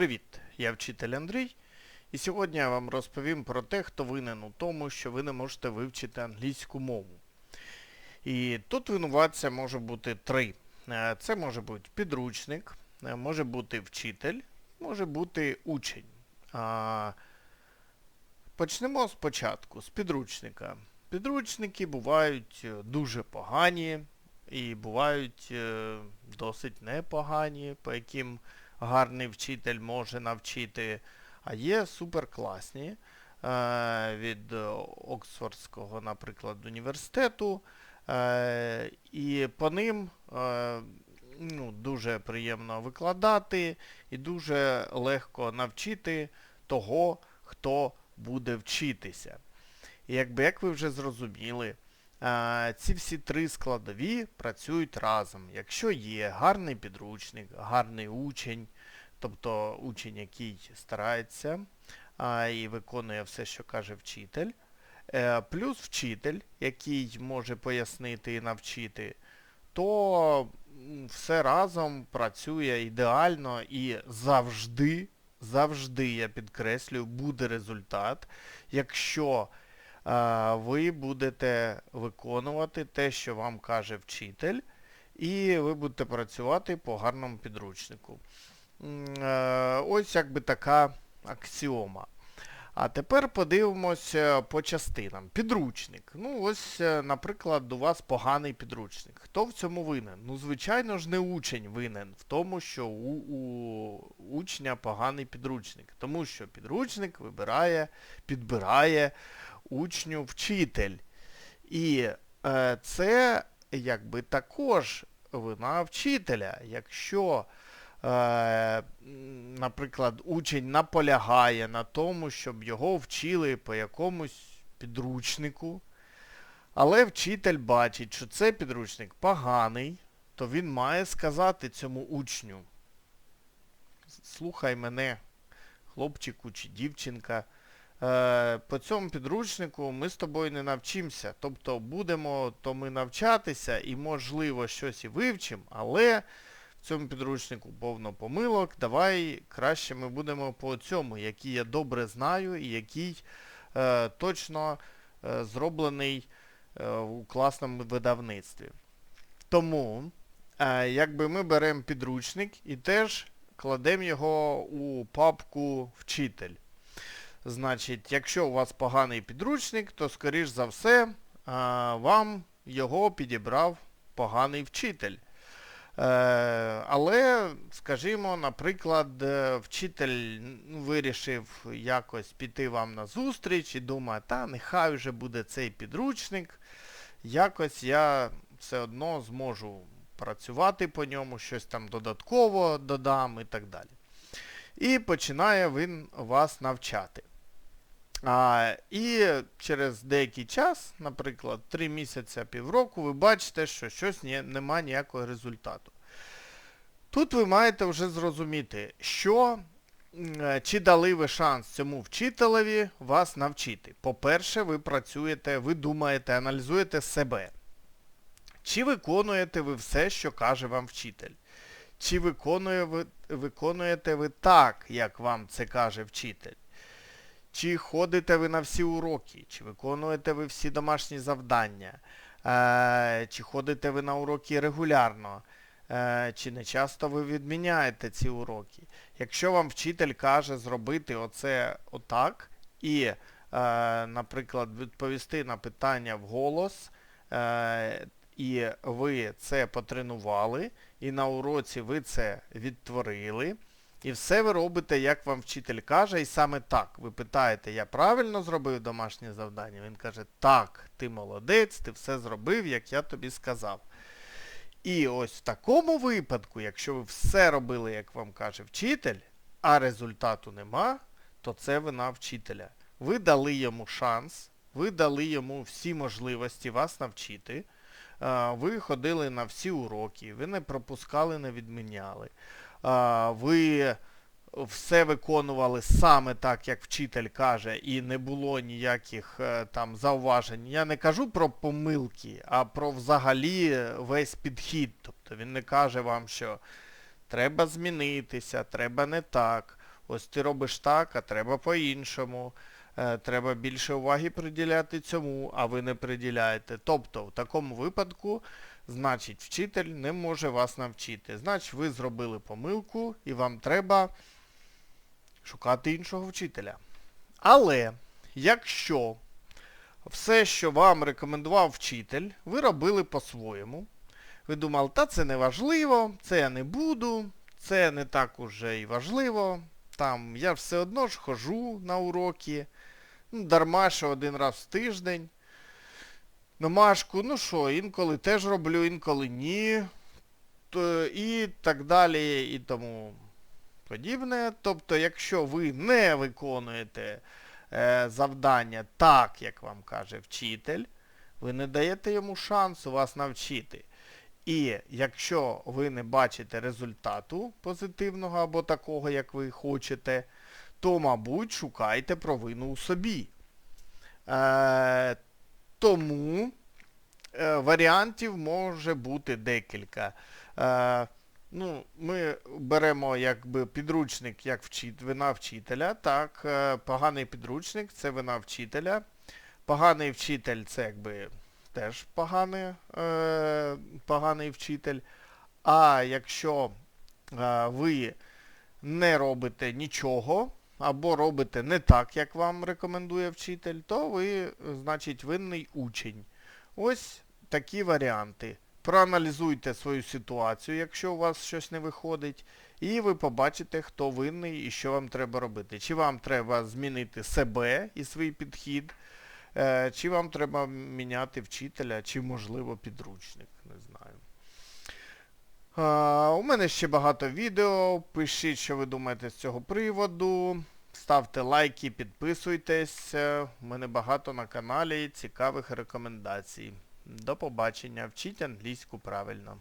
Привіт, я вчитель Андрій, і сьогодні я вам розповім про те, хто винен у тому, що ви не можете вивчити англійську мову. І тут винуватця може бути три. Е, Це може бути підручник, е, може бути вчитель, може бути учень. Почнемо спочатку, з підручника. Підручники бувають е, дуже погані і бувають досить непогані, по яким гарний вчитель може навчити, а є суперкласні е, від Оксфордського, наприклад, університету. Е, і по ним е, ну, дуже приємно викладати і дуже легко навчити того, хто буде вчитися. І якби як ви вже зрозуміли, ці всі три складові працюють разом. Якщо є гарний підручник, гарний учень, тобто учень, який старається і виконує все, що каже вчитель, е, плюс вчитель, який може пояснити і навчити, то все разом працює ідеально і завжди, завжди, я підкреслюю, буде результат, якщо ви будете виконувати те, що вам каже вчитель, і ви будете працювати по гарному підручнику. Е, Ось якби така аксіома. А тепер подивимося по частинам. Підручник. Ну, ось, е, наприклад, у вас поганий підручник. Хто в цьому винен? Ну, звичайно ж, не учень винен в тому, що у, у учня поганий підручник. Тому що підручник вибирає, підбирає учню вчитель. І е, це якби також вина вчителя. Якщо е, наприклад, учень наполягає на тому, щоб його вчили по якомусь підручнику, але вчитель бачить, що цей підручник поганий, то він має сказати цьому учню. Слухай мене, хлопчику чи дівчинка. Е, по цьому підручнику ми з тобою не навчимося. Тобто будемо то ми навчатися і, можливо, щось і вивчимо, але в цьому підручнику повно помилок. Давай краще ми будемо по цьому, який я добре знаю і який е, точно е, зроблений е, у класному видавництві. Тому, е, якби ми беремо підручник і теж кладемо його у папку вчитель. Значить, якщо у вас поганий підручник, то, скоріш за все, вам його підібрав поганий вчитель. Е, але, скажімо, наприклад, е, вчитель ну, вирішив якось піти вам на зустріч і думає, та нехай вже буде цей підручник, якось я все одно зможу працювати по ньому, щось там додатково додам і так далі. І починає він вас навчати. А, і через деякий час, наприклад, 3 місяці, півроку, ви бачите, що щось не, нема ніякого результату. Тут ви маєте вже зрозуміти, що чи дали ви шанс цьому вчителеві вас навчити. По-перше, ви працюєте, ви думаєте, аналізуєте себе. Чи виконуєте ви все, що каже вам вчитель? Чи виконує ви, виконуєте ви так, як вам це каже вчитель? Чи ходите ви на всі уроки, чи виконуєте ви всі домашні завдання, е, чи ходите ви на уроки регулярно, е, чи не часто ви відміняєте ці уроки. Якщо вам вчитель каже зробити оце отак і, е, наприклад, відповісти на питання вголос, е, і ви це потренували, і на уроці ви це відтворили, і все ви робите, як вам вчитель каже, і саме так. Ви питаєте, я правильно зробив домашнє завдання? Він каже, так, ти молодець, ти все зробив, як я тобі сказав. І ось в такому випадку, якщо ви все робили, як вам каже вчитель, а результату нема, то це вина вчителя. Ви дали йому шанс, ви дали йому всі можливості вас навчити. Ви ходили на всі уроки, ви не пропускали, не відміняли. Ви все виконували саме так, як вчитель каже, і не було ніяких е, там зауважень. Я не кажу про помилки, а про взагалі весь підхід. Тобто він не каже вам, що треба змінитися, треба не так. ось ти робиш так, а треба по-іншому. Е, треба більше уваги приділяти цьому, а ви не приділяєте. Тобто, в такому випадку, значить, вчитель не може вас навчити. Значить, ви зробили помилку і вам треба шукати іншого вчителя. Але якщо все, що вам рекомендував вчитель, ви робили по-своєму, ви думали, та це не важливо, це я не буду, це не так уже і важливо. Там я все одно ж хожу на уроки. Ну, дарма що один раз в тиждень. Домашку, ну що, інколи теж роблю, інколи ні. То, і так далі, і тому подібне. Тобто, якщо ви не виконуєте е, завдання так, як вам каже вчитель, ви не даєте йому шансу вас навчити. І якщо ви не бачите результату позитивного або такого, як ви хочете, то, мабуть, шукайте провину у собі. Е, тому е, варіантів може бути декілька. Е, ну, ми беремо якби підручник як вчит, вина вчителя. Так, е, поганий підручник це вина вчителя. Поганий вчитель це якби теж поганий, е, поганий вчитель. А якщо е, ви не робите нічого, або робите не так, як вам рекомендує вчитель, то ви, значить, винний учень. Ось такі варіанти. Проаналізуйте свою ситуацію, якщо у вас щось не виходить, і ви побачите, хто винний і що вам треба робити. Чи вам треба змінити себе і свій підхід, е, чи вам треба міняти вчителя, чи, можливо, підручник. А, у мене ще багато відео. Пишіть, що ви думаєте з цього приводу. Ставте лайки, підписуйтесь. Е, У мене багато на каналі цікавих рекомендацій. До побачення. Вчіть англійську правильно.